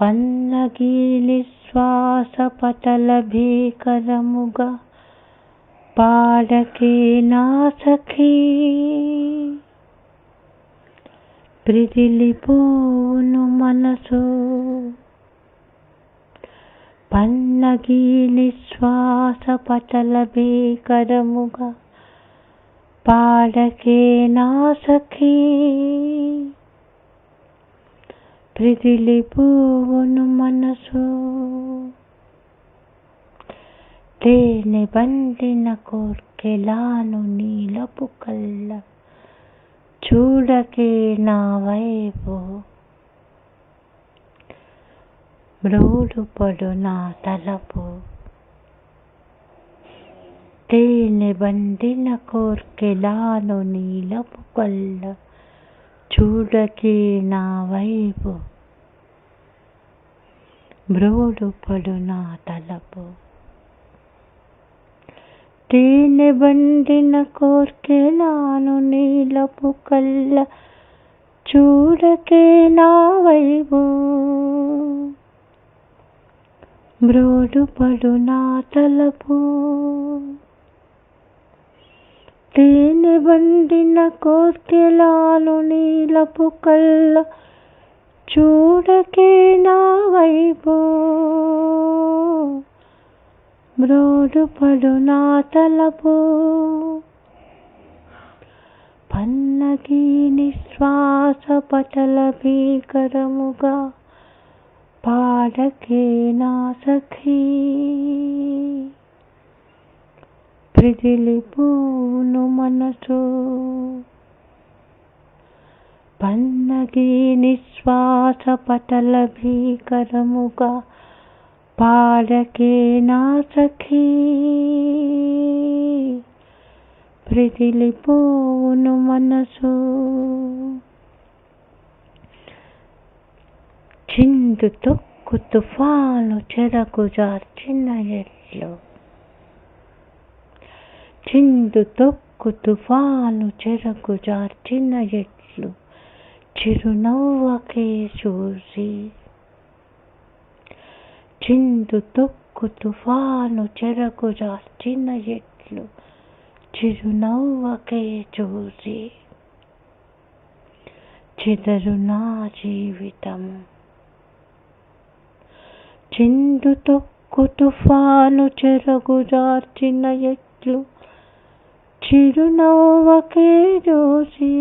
పన్నగీలి శ్వాస పటల భీకరముగా పాడకే నాసఖీ ప్రిదిలిపోను మనసు. పన్నగీలి శ్వాస పటల భీకరముగా పాడకే నా ప్రతిలిపోవును మనసు. తేనె బండిన కోర్కెలాను నీలపు కళ్ళ. చూడకే నా వైపు. మ్రోడుపడు నా తలపు. తేనె బండిన కోర్కెలాను నీలపు కళ్ళ. చూడకి నా వైపు. మ్రోడుపడు నా తలపు. తేనె బండిన కోర్కెలాను నీలపు కళ్ళ చూడకే నా వైపు. మ్రోడుపడు నా తలపు. తేనె వండిన కోర్కెలాను నీలపు కళ్ళ చూడకే నా వైపు మ్రోడుపడు నా తలపు. పన్నగి నిశ్వాస పటల భీకరముగా పాడకే నా సఖీ. ప్రిదిలిపోను మనసు. పన్నగి నిశ్వాస పటల భీకరముగా పాడకే నా సఖీ. ప్రిదిలిపోను మనసు. చిందు తొక్కు తుఫాను చెరకు జార్చిన ఎట్లు చిందు తొక్కు తుఫాను చెరకు జార్చిన ఎట్లు చిరునవ్వకే చూసి. చిందు తొక్కు తుఫాను చెరకు జార్చిన ఎట్లు చిరునవ్వకే చూసి. చిదరు నా జీవితం. చిందు తొక్కు తుఫాను చెరగు జార్చిన ఎట్లు చిరునవ్వకే చూసి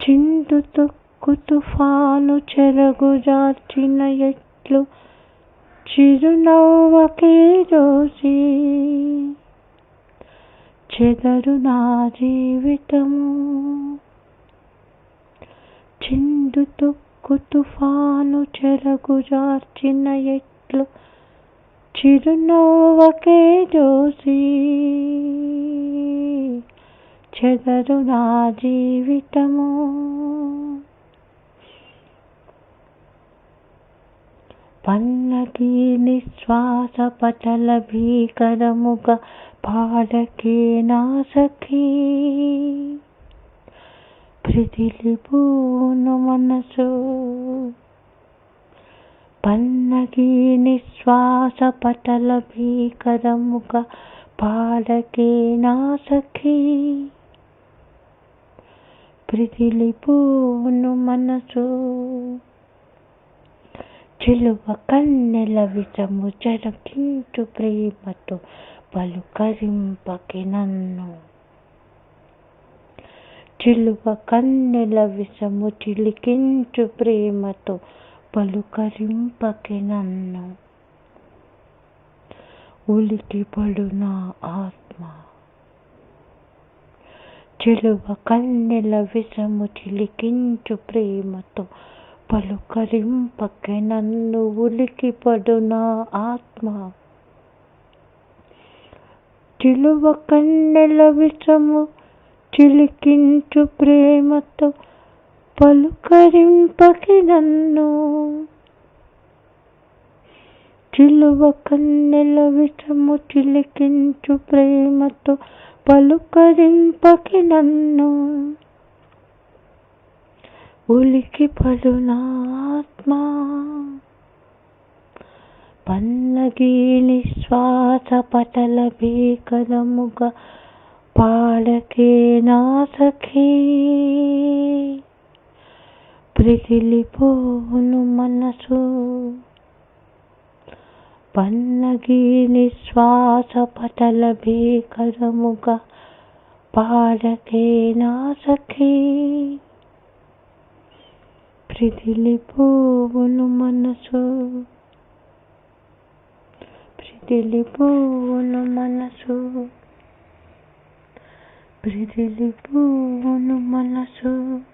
చిందు తొక్కు తుఫాను చెరగు జార్చిన ఎట్లు చిరునవ్వకే జోసి చెదరు నా జీవితము చిందు తొక్కు తుఫాను చెరగు జార్చిన ఎట్లు చిరునవ్వకే చూసి చెదరు నా జీవితము. పన్నగి నిశ్వాస పటల భీకరముగా పాడకే నా సఖీ. ప్రిదిలిపోను మనసు పన్నగి నిశ్వాస పటల భీకరముగా పాడకే నా సఖీ. ప్రిదిలిపోను మనసు చిలువ కన్నెల విషము జరకించు ప్రేమతో పలుకరింపకి నన్ను. చిలువ కన్నెల విషము చిలికించు ప్రేమతో పలుకరింపకి నన్ను ఉలికి పడు నా ఆత్మ. చిలువ కన్నెల విషము చిలికించు ప్రేమతో పలుకరింపకే నన్ను ఉలికి పడు నా ఆత్మ. చిలువ కన్నెల విషము చిలికించు ప్రేమతో పలుకరింపకి నన్ను చిలువ కన్నెల విషము చిలికించు ప్రేమతో పలుకరింపకి నన్ను ఉలికి పడునా ఆత్మ పల్లగి నిశ్వాస పటల భీకరముగా పాడకే నా సఖీ. ప్రితిలిపోను మనసు. పల్లగి నిశ్వాస పటల భీకరముగా పాడకే నా సఖీ ప్రితిలిపోవును మనసు. ప్రితిలిపోవును మనసు. ప్రితిలిపోవును మనసు.